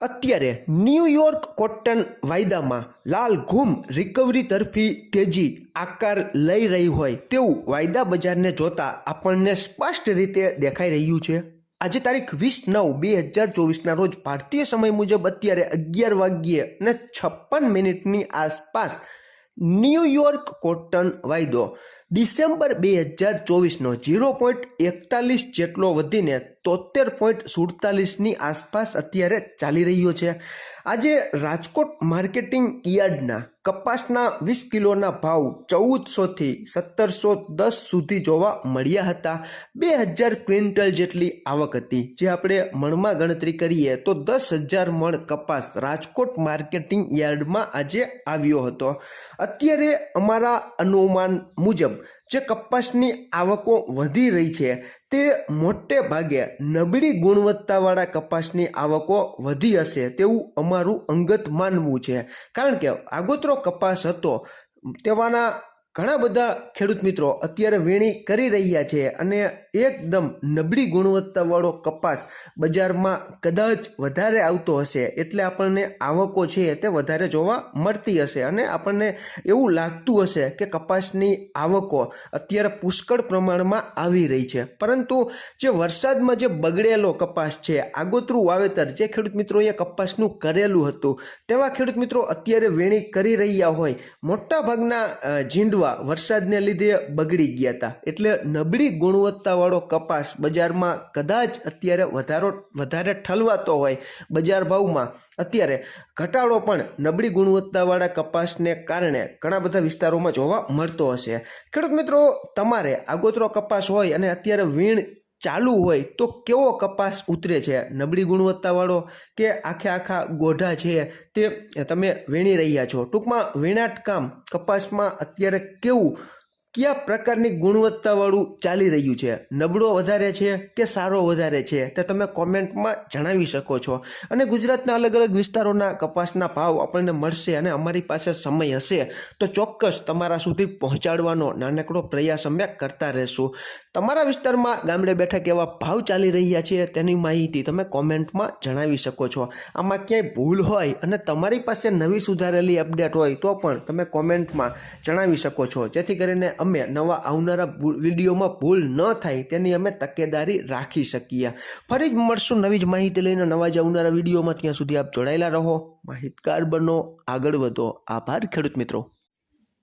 અત્યારે New York cotton વાયદામાં લાલ ઘૂમ રિકવરી તરફી તેજી આકાર લઈ રહી હોય તેવું વાયદા બજારને જોતા આપણને સ્પષ્ટ રીતે દેખાઈ રહ્યું છે. આજે તારીખ વીસ નવ બે હજાર ચોવીસના રોજ ભારતીય સમય મુજબ અત્યારે અગિયાર વાગ્યે અને છપ્પન મિનિટની આસપાસ ન્યૂયોર્ક કોટન વાયદો ડિસેમ્બર બે હજાર ચોવીસનો ઝીરો પોઈન્ટ એકતાલીસ જેટલો વધીને તોતેર પોઈન્ટ સુડતાલીસની આસપાસ અત્યારે ચાલી રહ્યો છે. આજે રાજકોટ માર્કેટિંગ યાર્ડના કપાસના વીસ કિલોના ભાવ ચૌદસોથી સત્તરસો દસ સુધી જોવા મળ્યા હતા. બે હજાર ક્વિન્ટલ જેટલી આવક હતી. જે આપણે મણમાં ગણતરી કરીએ તો દસ હજાર મણ કપાસ રાજકોટ માર્કેટિંગ યાર્ડમાં આજે આવ્યો હતો. અત્યારે અમારા અનુમાન મુજબ જે કપાસની આવકો વધી રહી છે, તે મોટે ભાગે નબળી ગુણવત્તાવાળા કપાસની આવકો વધી હશે તેવું અમારું અંગત માનવું છે. કારણ કે આગોતરો કપાસ હતો તેવાના ઘણા બધા ખેડૂત મિત્રો અત્યારે વીણી કરી રહ્યા છે અને એકદમ નબળી ગુણવત્તાવાળો કપાસ બજારમાં કદાચ વધારે આવતો હશે એટલે આપણને આવકો છે તે વધારે જોવા મળતી હશે અને આપણને એવું લાગતું હશે કે કપાસની આવકો અત્યારે પુષ્કળ પ્રમાણમાં આવી રહી છે. પરંતુ જે વરસાદમાં જે બગડેલો કપાસ છે આગોતરું વાવેતર જે ખેડૂત મિત્રોએ કપાસનું કરેલું હતું તેવા ખેડૂત મિત્રો અત્યારે વીણી કરી રહ્યા હોય. મોટા ભાગના અ, ઝીંડવા વરસાદને લીધે બગડી ગયા હતા એટલે નબળી ગુણવત્તાવાળો કપાસ બજારમાં કદાચ અત્યારે વધારો, વધારે ઠલવાતો હોય બજાર ભાવમાં. અત્યારે ઘટાડો પણ નબળી ગુણવત્તાવાળા કપાસને કારણે ઘણા બધા વિસ્તારોમાં જોવા મળતો હશે. ખેડૂત મિત્રો, તમારે આગોતરો કપાસ હોય અને અત્યારે વીણ ચાલુ હોય તો કેવો કપાસ ઉતરે છે? નબળી ગુણવત્તાવાળો કે આખે આખા ગોઢા છે તે તમે વીણી રહ્યા છો? ટૂંકમાં વીણાટકામ કપાસમાં અત્યારે કેવું કયા પ્રકારની ગુણવત્તાવાળું ચાલી રહ્યું છે? નબળો વધારે છે કે સારો વધારે છે? તે તમે કોમેન્ટમાં જણાવી શકો છો. અને ગુજરાતના અલગ અલગ વિસ્તારોના કપાસના ભાવ આપણને મળશે અને અમારી પાસે સમય હશે. તો ચોક્કસ તમારા સુધી પહોંચાડવાનો નાનકડો પ્રયાસ અમે કરતા રહેશું. તમારા વિસ્તારમાં ગામડે બેઠા કેવા ભાવ ચાલી રહ્યા છે તેની માહિતી તમે કોમેન્ટમાં જણાવી શકો છો. આમાં ક્યાંય ભૂલ હોય અને તમારી પાસે નવી સુધારેલી અપડેટ હોય તો પણ તમે કોમેન્ટમાં જણાવી શકો છો. જેથી કરીને અમે નવા આવનારા વિડીયોમાં ભૂલ ન થાય તેની અમે તકેદારી રાખી શકીએ. ફરી જ મળશું નવી જ માહિતી લઈને નવા જ આવનારા વિડીયોમાં. ત્યાં સુધી આપ જોડાયેલા રહો. માહિતગાર બનો. આગળ વધો. આભાર ખેડૂત મિત્રો.